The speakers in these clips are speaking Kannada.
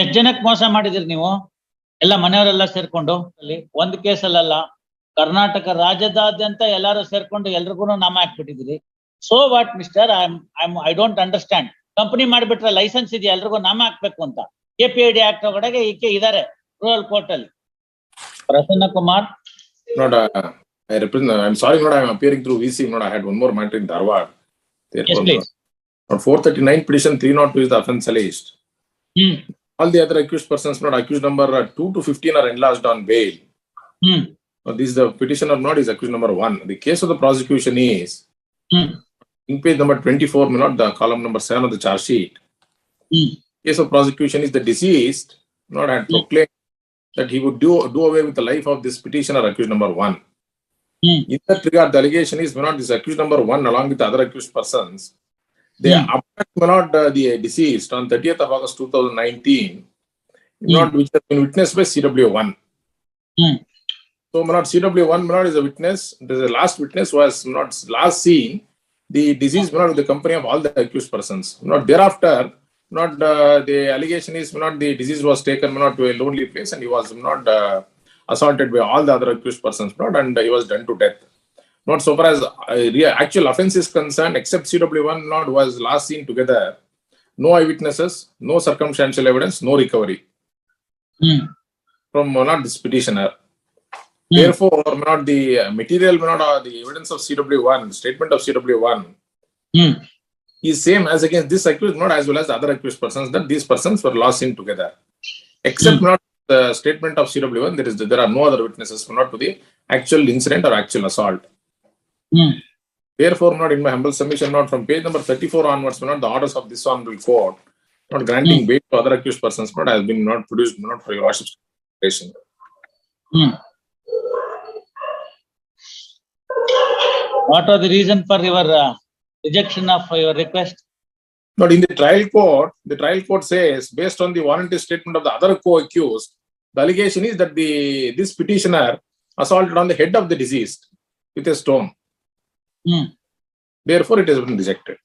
ಎಷ್ಟ್ ಜನಕ್ ಮೋಸ ಮಾಡಿದಿರಿ ನೀವು? ಎಲ್ಲ ಮನೆಯವರೆಲ್ಲ ಸೇರ್ಕೊಂಡು? ಅಲ್ಲಿ ಒಂದ್ ಕೇಸಲ್ಲ ಕರ್ನಾಟಕ ರಾಜ್ಯದಾದ್ಯಂತ ಎಲ್ಲಾರು ಸೇರ್ಕೊಂಡು ಎಲ್ರಿಗೂ ನಾಮ ಹಾಕ್ಬಿಟ್ಟಿದ್ರಿ. So what mister I I don't understand company ಮಾಡಿಬಿಟ್ರೆ ಲೈಸೆನ್ಸ್ ಇದೆಯಾ? ಎಲ್ರಿಗೂ ನಾಮ ಹಾಕ್ಬೇಕು ಅಂತ. K P I D act ಒಳಗಡೆ ಈಕೆ ಇದಾರೆ ರೂರಲ್ ಕೋರ್ಟ್ ಅಲ್ಲಿ. ಪ್ರಸನ್ನ ಕುಮಾರ್? ನೋಡ I represent I am sorry ನೋಡ I am appearing through VC ನೋಡ I had one more matter in Dharwad four thirty-nine petition, three not two is the alleged. All the other accused persons not accused number 2 to 15 are enlarged on bail. Mm. This is the petition or not is accused number 1. The case of the prosecution is mm. in page number 24, not the column number 7 of the charge sheet. Mm. Case of prosecution is the deceased not had hmm. proclaimed that he would do, do away with the life of this petitioner accused number 1. Hmm. In that regard, the allegation is not this accused number 1 along with other accused persons they abduct not uh, the deceased on thirtieth of August two thousand nineteen, not which has been witnessed by CW one. Hmm. So not CW one not is a witness. The last witness was not last seen. The deceased not with the company of all the accused persons. Not thereafter, not uh, the allegation is not the disease was taken not to a lonely place and he was not uh, assaulted by all the other accused persons not and he was done to death not so far as uh, actual offense is concerned, except CW1 not was last seen together. No eyewitnesses, no circumstantial evidence, no recovery mm. from uh, not this petitioner. Mm. Therefore, not the uh, material, not uh, the evidence of CW1, statement of CW1 mm. is same as against this accused, not as well as other accused persons, that these persons were last seen together. Except mm. not the statement of CW1, there is there are no other witnesses, not to the actual incident or actual assault. Hmm. Therefore, not in my humble submission, not from page number 34 onwards, but not the orders of this honorable court, not granting mm. bail to other accused persons, but has been not produced, not for your worship's consideration. Mm. What are the reason for your uh, rejection of your request? But in the trial court, the trial court says, based on the voluntary statement of the other co-accused, the allegation is that the this petitioner assaulted on the head of the deceased with a stone. Hmm Therefore, it has been rejected.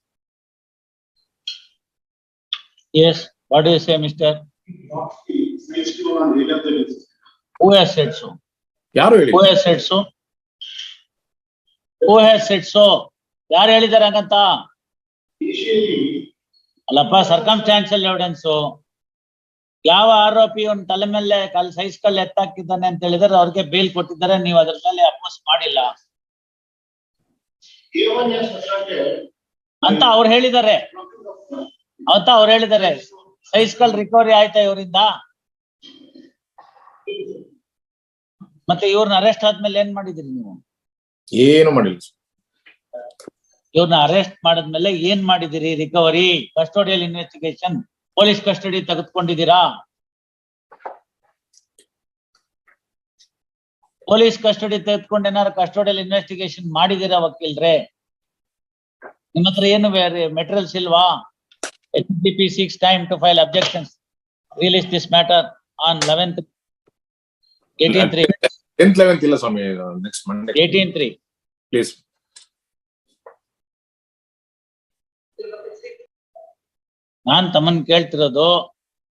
Yes what you say mister who has said so ಯಾರು ಹೇಳಿ who has said so who has said so ಯಾರು ಹೇಳಿದಾರೆ ಹಂಗಂತ? ಅಲ್ಲಪ್ಪ ಸರ್ಕಮ್ಸ್ಟಾನ್ಷಿಯಲ್ ಎವಿಡೆನ್ಸ್ ಯಾವ ಆರೋಪಿ ಅವ್ನ ತಲೆ ಮೇಲೆ ಕಲ್ ಸೈಜ್ ಕಲ್ ಎತ್ತಾಕಿದ್ದಾನೆ ಅಂತ ಹೇಳಿದ್ರೆ ಅವ್ರಿಗೆ ಬೇಲ್ ಕೊಟ್ಟಿದ್ದಾರೆ. ನೀವು ಅದ್ರ ಮೇಲೆ ಅಪೋಸ್ ಮಾಡಿಲ್ಲ. ಅಂತ ಅವ್ರು ಹೇಳಿದ್ದಾರೆ. ಅಂತ ಅವ್ರು ಹೇಳಿದ್ದಾರೆ. ಸೈಸ್ಕಲ್ ರಿಕವರಿ ಆಯ್ತಾ ಇವರಿಂದ? ಮತ್ತೆ ಇವ್ರನ್ನ ಅರೆಸ್ಟ್ ಆದ್ಮೇಲೆ ಏನ್ ಮಾಡಿದ್ರಿ ನೀವು? ಏನು ಮಾಡಿಲ್ಲ ಇವ್ರನ್ನ ಅರೆಸ್ಟ್ ಮಾಡಿದ್ಮೇಲೆ ಏನ್ ಮಾಡಿದಿರಿ recovery custodial investigation police custody ತೆಗೆದುಕೊಂಡಿದ್ದೀರಾ? Police custody ತೆಗೆದುಕೊಂಡು ಏನಾದ್ರು ಕಸ್ಟೋಡಿಯಲ್ಲಿ ಇನ್ವೆಸ್ಟಿಗೇಷನ್ ಮಾಡಿದಿರಾ ವಕೀಲ್ರೆ? ನಿಮ್ಮ ಹತ್ರ ಏನು ಮೆಟೀರಿಯಲ್ಸ್ ಇಲ್ವಾ? H D P six time to file objections release this matter on eleventh eighteen three tenth eleventh ಇಲ್ಲ ಸ್ವಾಮಿ next Monday eighteen three please ನಾನ್ ತಮ್ಮನ್ ಕೇಳ್ತಿರೋದು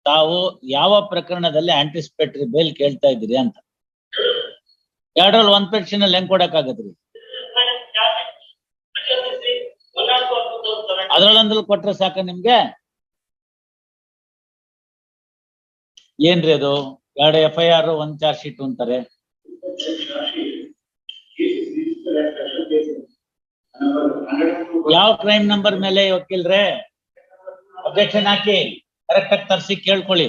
ತಾವು ಯಾವ ಪ್ರಕರಣದಲ್ಲಿ ಆಂಟಿಸಿಪೇಟರಿ ಬೇಲ್ ಕೇಳ್ತಾ ಇದ್ದೀರಿ ಅಂತ. ಎರಡ್ರಲ್ಲಿ ಒಂದ್ ಪೆನ್ಷನ್ ಅಲ್ಲಿ ಹೆಂಗ್ ಕೊಡಕ್ಕಾಗತ್ರಿ ಅದ್ರಲ್ಲೊಂದ್ರಲ್ಲಿ ಕೊಟ್ರೆ ಸಾಕ ನಿಮ್ಗೆ? ಏನ್ರಿ ಅದು? ಎರಡು ಎಫ್ ಐ ಆರ್ ಒಂದ್ ಚಾರ್ಜ್ ಶೀಟ್ ಅಂತಾರೆ. ಯಾವ ಕ್ರೈಮ್ ನಂಬರ್ ಮೇಲೆ ವಕೀಲ್ರೆ? ಅಬ್ಜೆಕ್ಷನ್ ಹಾಕಿ ಕರೆಕ್ಟ್ ಆಗಿ ತರ್ಸಿ ಕೇಳ್ಕೊಳ್ಳಿ.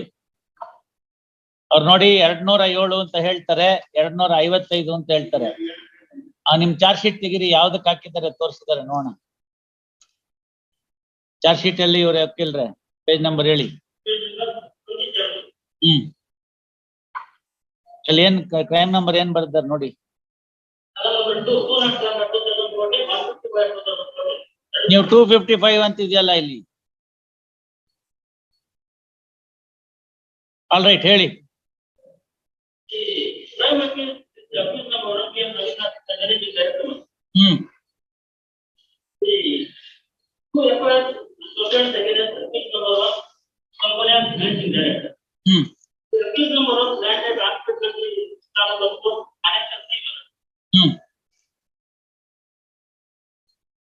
ಅವ್ರು ನೋಡಿ ಎರಡ್ ನೂರ ಏಳು ಅಂತ ಹೇಳ್ತಾರೆ ಎರಡ್ ನೂರ ಐವತ್ತೈದು ಅಂತ ಹೇಳ್ತಾರೆ. ಆ ನಿಮ್ ಚಾರ್ಜ್ ಶೀಟ್ ತೆಗಿರಿ, ಯಾವ್ದಕ್ ಹಾಕಿದ್ದಾರೆ ತೋರಿಸಿದ್ದಾರೆ ನೋಡೋಣ. ಚಾರ್ಜ್ ಶೀಟ್ ಅಲ್ಲಿ ಇವ್ರ ವಕೀಲ್ರೆ ಪೇಜ್ ನಂಬರ್ ಹೇಳಿ. ಹ್ಮ್. ಅಲ್ಲಿ ಏನ್ ಕ್ರೈಮ್ ನಂಬರ್ ಏನ್ ಬರ್ತಾರೆ ನೋಡಿ. ನೀವು ಟೂ ಫಿಫ್ಟಿ ಫೈವ್ ಅಂತ ಇದೆಯಲ್ಲ ಇಲ್ಲಿ. ಆಲ್ ರೈಟ್ ಹೇಳಿ. ಹ್ಮ್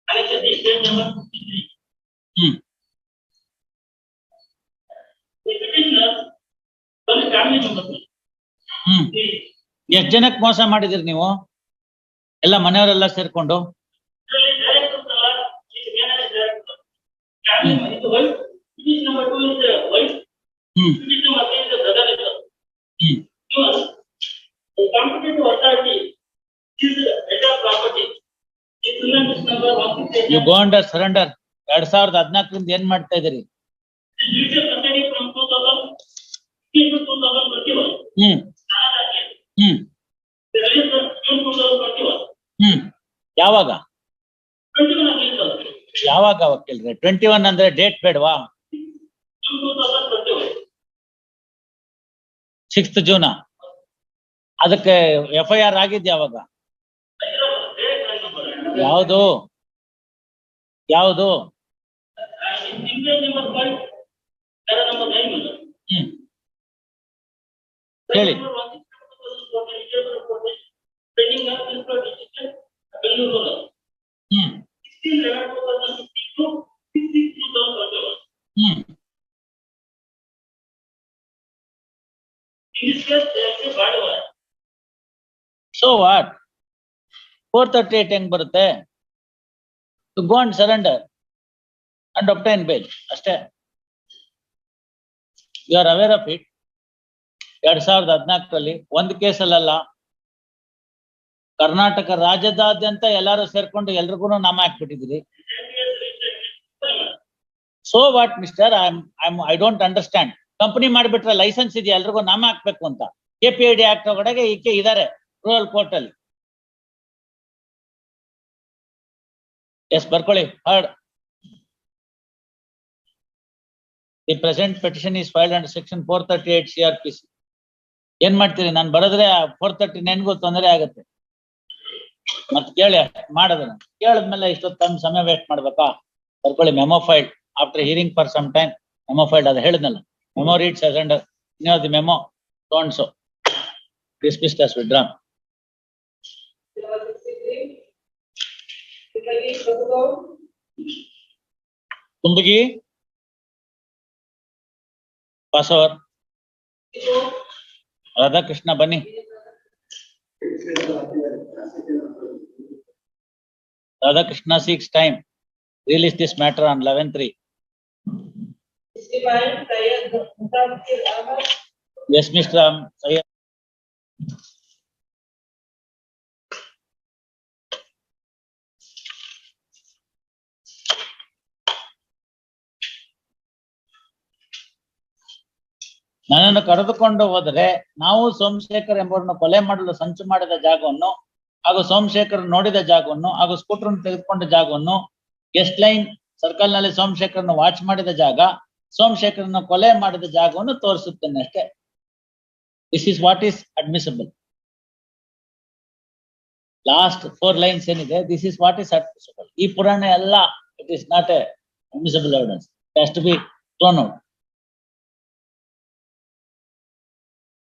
Connection is page number fifty-three. Hmm The petitioner, one family member, hmm the ಎಷ್ಟ್ ಜನಕ್ ಮೋಸ ಮಾಡಿದಿರಿ ನೀವು ಎಲ್ಲ ಮನೆಯವರೆಲ್ಲ ಸೇರ್ಕೊಂಡು Really, director, sir, is manager director. Family, is the wife, petition number two is the wife, hmm petition number three is the brother in law. Hmm Given, the competitive authority is ಎಲ್ಲ ಮನೆಯವರೆಲ್ಲ ಸೇರ್ಕೊಂಡು? ಇಲ್ಲಿ ಜಾಯ್ ಸರ್ ಈ manager cashier you go surrender ಮಾಡ್ತಾ ಇದ್ರಿ ಯುಶುಯಲ್ ಹ್ಮ್. ಹ್ಮ್. ಹ್ಮ್. ಯಾವಾಗ? ಯಾವಾಗ ಅವಾಗ ಕೇಲ್ರಿ ಟ್ವೆಂಟಿ ಒನ್ ಅಂದ್ರೆ ಡೇಟ್ ಬೇಡವಾ? ಸಿಕ್ಸ್ತ್ ಜೂನ್ ಅದಕ್ಕೆ ಎಫ್ಐಆರ್ ಆಗಿದ್ದು ಯಾವಾಗ ಯಾವ್ದು? ಯಾವುದು? ಹ್ಮ್. ಹೇಳಿ Pending of this decision, Bengaluru. Hmm Sixteen eleven two thousand fifty-two, sixteen two thousand twenty-one. Hmm In this case, there is a bad word. So what four thirty eight ಹೆಂಗ್ ಬರುತ್ತೆ to go and surrender and obtain bail ಅಷ್ಟೇ you are aware of it ಎರಡ್ ಸಾವಿರದ ಹದಿನಾಲ್ಕರಲ್ಲಿ ಒಂದು ಕೇಸಲ್ಲ ಕರ್ನಾಟಕ ರಾಜ್ಯದಾದ್ಯಂತ ಎಲ್ಲಾರು ಸೇರ್ಕೊಂಡು ಎಲ್ರಿಗೂ ನಾಮ ಹಾಕ್ಬಿಟ್ಟಿದ್ರಿ so what mister I I I don't understand company ಮಾಡಿಬಿಟ್ರೆ ಲೈಸೆನ್ಸ್ ಇದೆಯಾ? ಎಲ್ರಿಗೂ ನಾಮ ಹಾಕ್ಬೇಕು ಅಂತ. ಕೆ ಪಿ ಐ ಆಕ್ಟ್ ಒಳಗಡೆ ಈಕೆ ಇದಾರೆ ರೂರಲ್ ಕೋರ್ಟ್ ಎಸ್ ಬರ್ಕೊಳ್ಳಿ. Heard the present petition is filed under section four thirty eight C R P C ಏನ್ ಮಾಡ್ತೀರಿ? ನಾನು ಬರೆದ್ರೆ ಫೋರ್ ತರ್ಟಿ ನೈನ್ಗೂ ತೊಂದರೆ ಆಗುತ್ತೆ. ಮತ್ ಕೇಳಿ, ಮಾಡದನ್ನ. ಕೇಳಿದ್ಮೇಲೆ ಇಷ್ಟೊತ್ತು ತಮ್ಮ ಸಮಯ ವೇಸ್ಟ್ ಮಾಡ್ಬೇಕಾ? ಬರ್ಕೊಳ್ಳಿ memo file after hearing for some time memo file ಅದು ಹೇಳಿದ್ನಲ್ಲ. ಮೆಮೋ ರೀಡ್ಸ್ under ನೀವು the memo so this as withdrawn Number ಪಾಸವರ್ ರಾಧಾಕೃಷ್ಣ ಬನ್ನಿ. Radhakrishna Krishna seeks time. Release this matter on eleven three. sixty-five, Syed Mutafir Ahmad, Yes, Mr. Ram. Sayed. ನನ್ನನ್ನು ಕರೆದುಕೊಂಡು ಹೋದರೆ ನಾವು ಸೋಮಶೇಖರ್ ಎಂಬುವರನ್ನು ಕೊಲೆ ಮಾಡಲು ಸಂಚು ಮಾಡಿದ ಜಾಗವನ್ನು ಹಾಗೂ ಸೋಮಶೇಖರ್ ನೋಡಿದ ಜಾಗವನ್ನು ಹಾಗೂ ಸ್ಕೂಟರ್ ತೆಗೆದುಕೊಂಡ ಜಾಗವನ್ನು ಗೆಸ್ಟ್ ಲೈನ್ ಸರ್ಕಲ್ನಲ್ಲಿ ಸೋಮಶೇಖರ್ನ ವಾಚ್ ಮಾಡಿದ ಜಾಗ ಸೋಮಶೇಖರ್ನ ಕೊಲೆ ಮಾಡಿದ ಜಾಗವನ್ನು ತೋರಿಸುತ್ತೇನೆ ಅಷ್ಟೇ. This is what is admissible last four lines ಏನಿದೆ this is what is admissible ಈ ಪುರಾಣ ಎಲ್ಲ it is not a admissible evidence to be thrown out